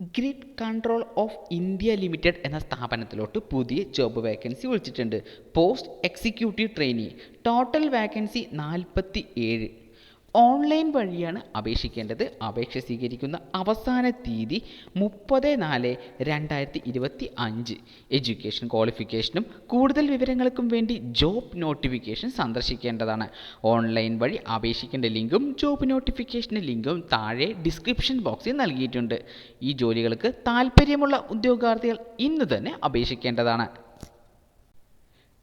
Grid control of India limited എന്ന സ്ഥാപനത്തിലോട്ട് പുതിയ ജോബ് വേക്കൻസി വിളിച്ചിട്ടുണ്ട്. Post executive trainee total vacancy നാൽപ്പത്തി ഏഴ് ഓൺലൈൻ വഴിയാണ് അപേക്ഷിക്കേണ്ടത്. അപേക്ഷ സ്വീകരിക്കുന്ന അവസാന തീയതി മുപ്പത് നാല് രണ്ടായിരത്തി ഇരുപത്തി അഞ്ച് എഡ്യൂക്കേഷൻ ക്വാളിഫിക്കേഷനും കൂടുതൽ വിവരങ്ങൾക്കും വേണ്ടി ജോബ് നോട്ടിഫിക്കേഷൻ സന്ദർശിക്കേണ്ടതാണ്. ഓൺലൈൻ വഴി അപേക്ഷിക്കേണ്ട ലിങ്കും ജോബ് നോട്ടിഫിക്കേഷന്റെ ലിങ്കും താഴെ ഡിസ്ക്രിപ്ഷൻ ബോക്സിൽ നൽകിയിട്ടുണ്ട്. ഈ ജോലികൾക്ക് താൽപ്പര്യമുള്ള ഉദ്യോഗാർത്ഥികൾ ഇന്ന് തന്നെ അപേക്ഷിക്കേണ്ടതാണ്.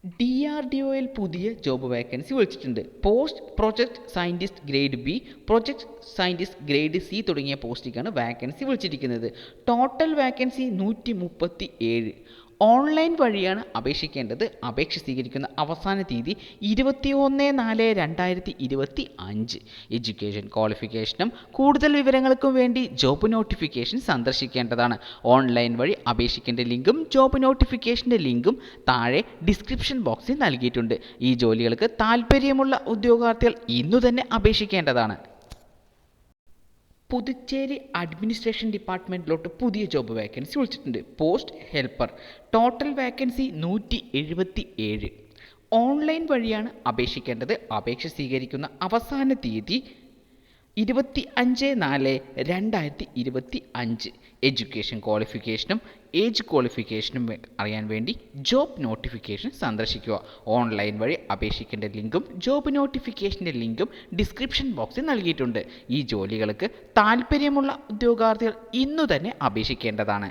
ഡി ആർ ഡി ഒയിൽ പുതിയ ജോബ് വേക്കൻസി വിളിച്ചിട്ടുണ്ട്. Post project scientist grade B project scientist grade C തുടങ്ങിയ പോസ്റ്റിലേക്കാണ് വേക്കൻസി വിളിച്ചിരിക്കുന്നത്. ടോട്ടൽ വേക്കൻസി നൂറ്റി മുപ്പത്തി ഏഴ് ഓൺലൈൻ വഴിയാണ് അപേക്ഷിക്കേണ്ടത്. അപേക്ഷ സ്വീകരിക്കുന്ന അവസാന തീയതി ഇരുപത്തി ഒന്ന് നാല് രണ്ടായിരത്തി ഇരുപത്തി അഞ്ച് എഡ്യൂക്കേഷൻ ക്വാളിഫിക്കേഷനും കൂടുതൽ വിവരങ്ങൾക്കും വേണ്ടി ജോബ് നോട്ടിഫിക്കേഷൻ സന്ദർശിക്കേണ്ടതാണ്. ഓൺലൈൻ വഴി അപേക്ഷിക്കേണ്ട ലിങ്കും ജോബ് നോട്ടിഫിക്കേഷന്റെ ലിങ്കും താഴെ ഡിസ്ക്രിപ്ഷൻ ബോക്സിൽ നൽകിയിട്ടുണ്ട്. ഈ ജോലികൾക്ക് താൽപ്പര്യമുള്ള ഉദ്യോഗാർത്ഥികൾ ഇന്നു തന്നെ അപേക്ഷിക്കേണ്ടതാണ്. പുതുച്ചേരി അഡ്മിനിസ്ട്രേഷൻ ഡിപ്പാർട്ട്മെന്റിലോട്ട് പുതിയ ജോബ് വേക്കൻസി വിളിച്ചിട്ടുണ്ട്. Post helper. ടോട്ടൽ വേക്കൻസി നൂറ്റി എഴുപത്തി ഏഴ് ഓൺലൈൻ വഴിയാണ് അപേക്ഷിക്കേണ്ടത്. അപേക്ഷ സ്വീകരിക്കുന്ന അവസാന തീയതി ഇരുപത്തി അഞ്ച് നാല് രണ്ടായിരത്തി ഇരുപത്തി അഞ്ച് എഡ്യൂക്കേഷൻ ക്വാളിഫിക്കേഷനും ഏജ് ക്വാളിഫിക്കേഷനും അറിയാൻ വേണ്ടി ജോബ് നോട്ടിഫിക്കേഷൻ സന്ദർശിക്കുക. ഓൺലൈൻ വഴി അപേക്ഷിക്കേണ്ട ലിങ്കും ജോബ് നോട്ടിഫിക്കേഷന്റെ ലിങ്കും ഡിസ്ക്രിപ്ഷൻ ബോക്സിൽ നൽകിയിട്ടുണ്ട്. ഈ ജോലികൾക്ക് താൽപ്പര്യമുള്ള ഉദ്യോഗാർത്ഥികൾ ഇന്നു തന്നെ അപേക്ഷിക്കേണ്ടതാണ്.